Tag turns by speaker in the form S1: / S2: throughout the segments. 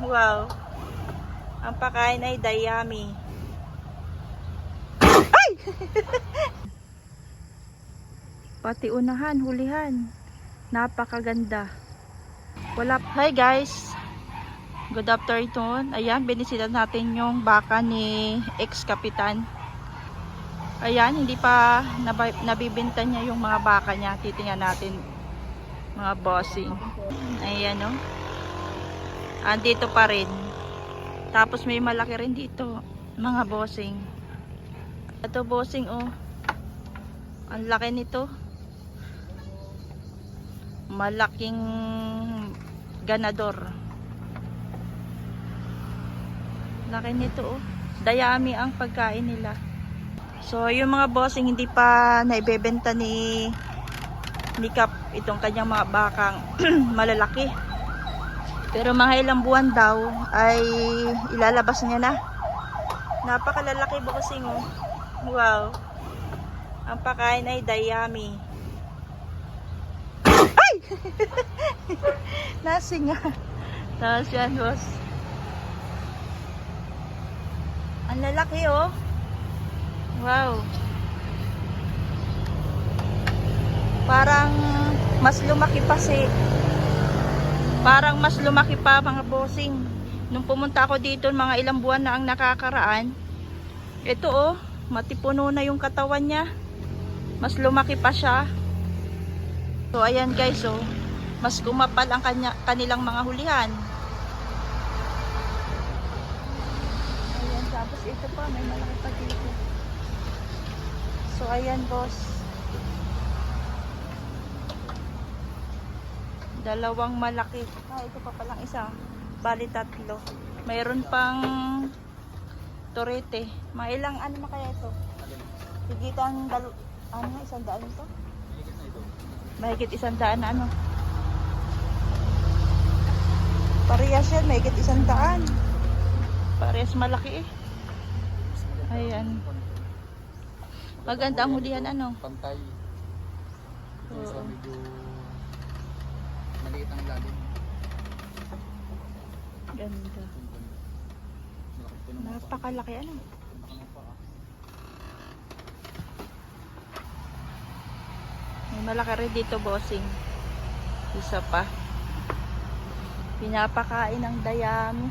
S1: Wow. Ang pakain ay dayami. Ay! Pati unahan, hulihan. Napakaganda. Wala. Hi guys. Good afternoon. Ayan, binisitan natin yung baka ni ex-kapitan. Ayan, hindi pa nab- niya yung mga baka niya. Titingnan natin mga bossing. Ayan o. Andito pa rin. Tapos may malaki rin dito. Mga bossing. Ito bossing oh. Ang laki nito. Malaking ganador. Laki nito oh. Dayami ang pagkain nila. So, yung mga bossing hindi pa naibebenta ni ni Kap itong kanyang mga bakang malalaki. Pero mga ilang buwan daw ay ilalabas niya na. Napakalalaki bossing oh. Wow. Ang pakain ay dayami. Ay! Lasing nga. Tapos yan boss. Ang lalaki oh. Wow. Parang mas lumaki pa si Parang mas lumaki pa mga bossing. Nung pumunta ako dito mga ilang buwan na ang nakakaraan. Ito oh, matipuno na yung katawan niya. Mas lumaki pa siya. So ayan guys oh, mas kumapal ang kanya, kanilang mga hulihan. Ayan, tapos ito pa, may malaki pa dito. So ayan boss. Dalawang malaki. Ah, ito pa palang isa. Bali tatlo. Mayroon pang torete. Mga ilang ano na kaya ito? Higitan dal ano na isang daan ito? Mahigit isang daan na ano? Parehas yan, mahigit isang daan. Parehas malaki eh. Ayan. Maganda ang hulihan ano?
S2: pantay.
S1: Oo.
S2: medyo maliit ang lalim.
S1: Ganda.
S2: Ng.
S1: Napakalaki ano?
S2: Ng.
S1: May malaki rin dito bossing. Isa pa. Pinapakain ng dayami.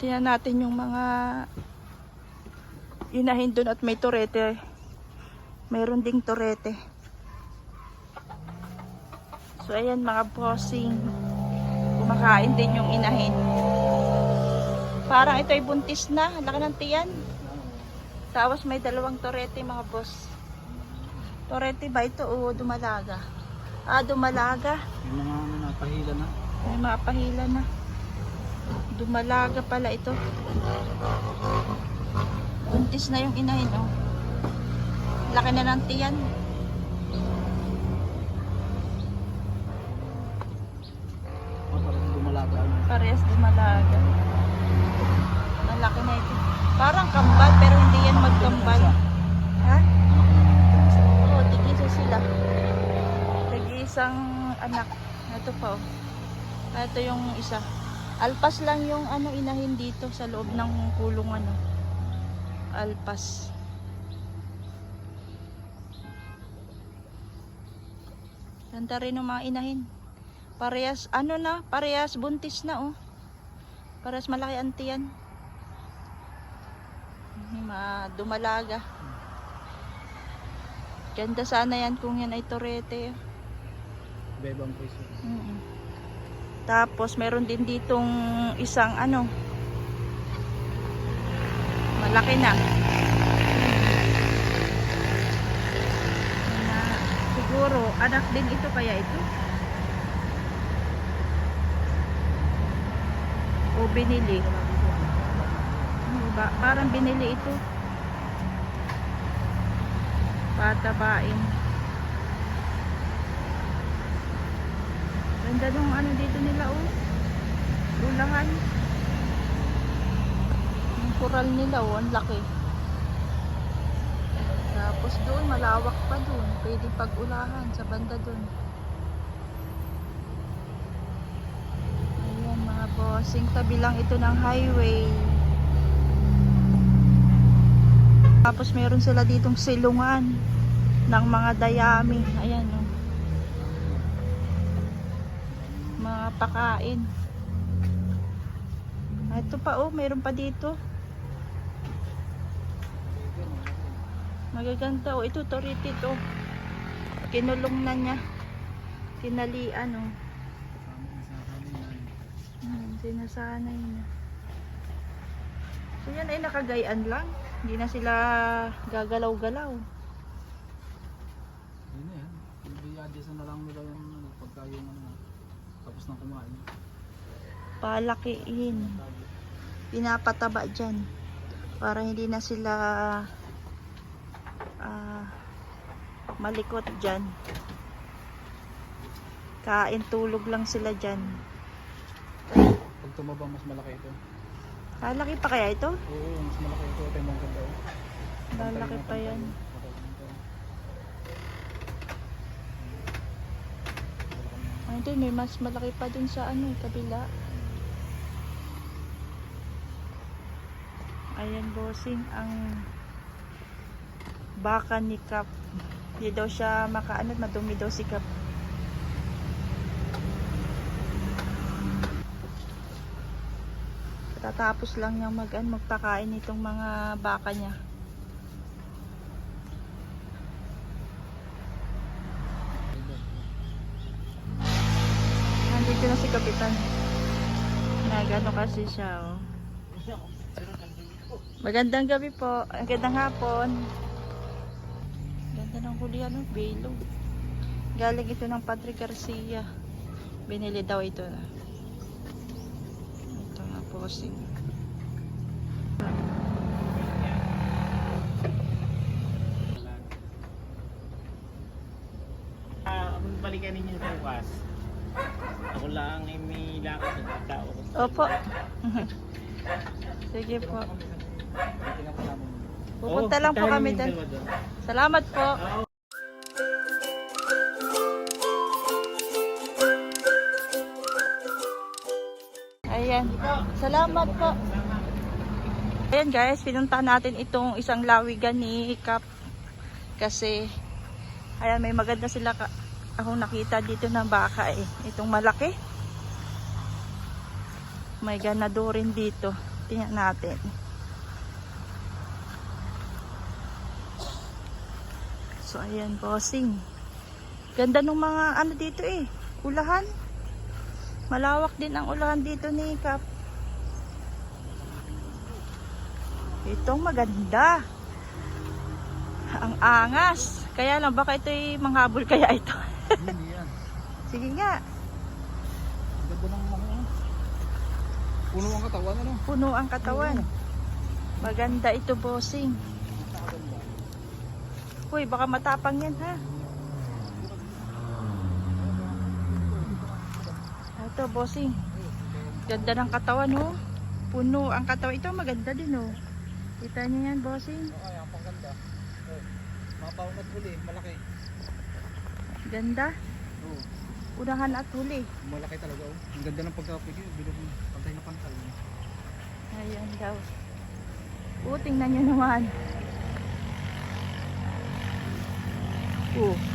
S1: Tingnan natin yung mga inahin doon at may torete. Mayroon ding torete. So ayan mga bossing. Kumakain din yung inahin. Parang ito ay buntis na. Laki ng tiyan. Tapos may dalawang torete mga boss. Torete ba ito o dumalaga? Ah, dumalaga.
S2: Yung mga ano na, pahila na.
S1: May mga pahila na. Dumalaga pala ito. Buntis na yung inahin, oh. Laki na ng tiyan.
S2: Oh, parang dumalaga. Ano.
S1: Parehas dumalaga. Malaki na ito. Parang kambal, pero hindi yan magkambal. Ha? Oo, oh, tigisa sila. Tig-isang anak. Ito pa, oh. Ito yung isa. Alpas lang yung ano inahin dito sa loob ng kulungan, oh. Alpas. Ganda rin ng mga inahin. Parehas, ano na, parehas buntis na, oh. Parehas malaki ang tiyan. May mga dumalaga. Ganda sana yan kung yan ay torete.
S2: Bebang presyo.
S1: Mm Tapos meron din ditong isang ano. Malaki na. Na siguro anak din ito kaya ito. Binili. Ano ba? Parang binili ito. Patabain. Ganda nung ano dito nila oh. Lulangan. Yung kural nila oh, ang laki. Tapos doon, malawak pa doon. Pwede pag-ulahan sa banda doon. Bossing tabi lang ito ng highway. Tapos meron sila ditong silungan ng mga dayami. Ayan oh. Mga pakain. Ah, Ito pa oh, meron pa dito. Magaganda oh. Ito, toritit oh. Kinulong na niya. Kinalian oh. Sinasanay na. So yan ay nakagayan lang. Hindi na sila gagalaw-galaw.
S2: Yun na yan. I-adjust na lang nila yung ano, pagka yung ano, tapos na kumain.
S1: Palakiin. Pinapataba dyan. Para hindi na sila ah, malikot dyan. Kain tulog lang sila dyan.
S2: Pag tumaba, mas malaki ito.
S1: Lalaki pa kaya ito?
S2: Oo, mas malaki ito. Ito yung ganda.
S1: Lalaki pa yan. Ay, doon, may mas malaki pa dun sa ano, kabila. Ayan, bossing, ang baka ni Kap. Hindi daw siya makaano, madumi daw si Kap. Tatapos lang niyang mag, ano, magpakain itong mga baka niya. Nandito na si Kapitan. Nagano kasi siya, oh. Magandang gabi po. Magandang hapon. Ganda ng hulihan, oh. Belo. Galing ito ng Padre Garcia. Binili daw ito na. Ito nga po kasi.
S3: Ah, balikan ninyo bukas. Ako lang ay may lakad sa tao.
S1: Opo. Sige po. Pupunta lang po kami doon. Salamat po. Salamat po. Ayan guys, pinunta natin itong isang lawigan ni Kap. Kasi, ayan may maganda sila ka akong nakita dito ng baka eh. Itong malaki. May ganado rin dito. Tingnan natin. So, ayan, bossing. Ganda ng mga ano dito eh. Ulahan. Malawak din ang ulahan dito ni Kap. Itong maganda. Ang angas. Kaya lang, baka ito'y manghabol kaya ito. Sige nga.
S2: Ganda ng mga ano. Puno ang katawan ano.
S1: Puno ang katawan. Maganda ito, bossing. Uy, baka matapang yan, ha? Ito, bossing. Ganda ng katawan, oh. Puno ang katawan. Ito, maganda din, oh. Kita niyo yan, bossing.
S2: Ay, ang pangganda. Oh. Mga paunat huli, malaki.
S1: Ganda.
S2: Oo.
S1: Unahan at huli.
S2: Malaki talaga oh. Ang ganda ng pagkapigil. Bilog mo. Pantay na pantay.
S1: Ayan daw. Oo, tingnan nyo naman. Oo.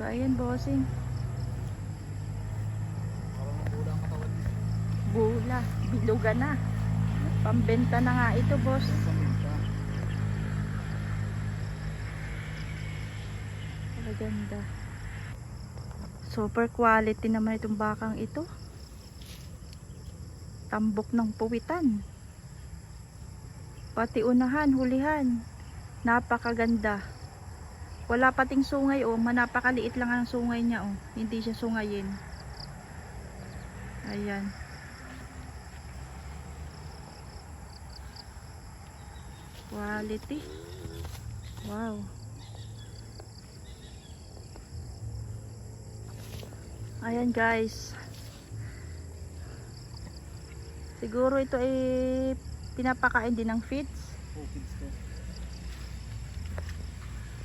S1: So, ayan, bossing. Bula. Biluga na. Pambenta na nga ito, boss. Maganda. Super quality naman itong bakang ito. Tambok ng puwitan. Pati unahan, hulihan. Napakaganda. Wala pating sungay oh, manapakaliit lang ang sungay niya oh. Hindi siya sungayin. Ayan. Quality. Wow. Ayan guys. Siguro ito ay pinapakain din ng feeds.
S2: Oh, kids to.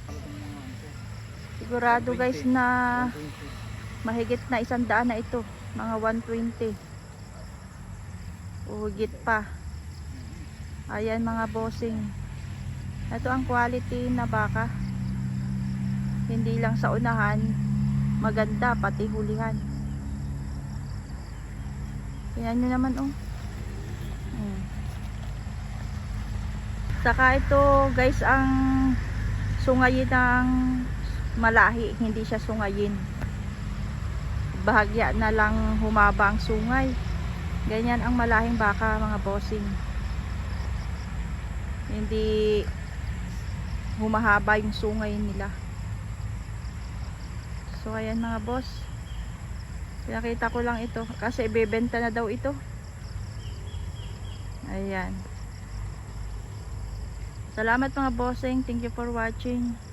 S2: Talagang mga ano
S1: Sigurado guys na mahigit na isang daan na ito. Mga 120. O pa. Ayan mga bossing. Ito ang quality na baka. Hindi lang sa unahan, maganda pati hulihan. Tingnan nyo naman oh. Saka ito guys ang sungayin ng malahi, hindi siya sungayin. Bahagya na lang humaba ang sungay. Ganyan ang malahing baka mga bossing. Hindi humahaba yung sungay nila. So ayan mga boss. Pinakita ko lang ito kasi ibebenta na daw ito. Ayan. Salamat mga bossing. Thank you for watching.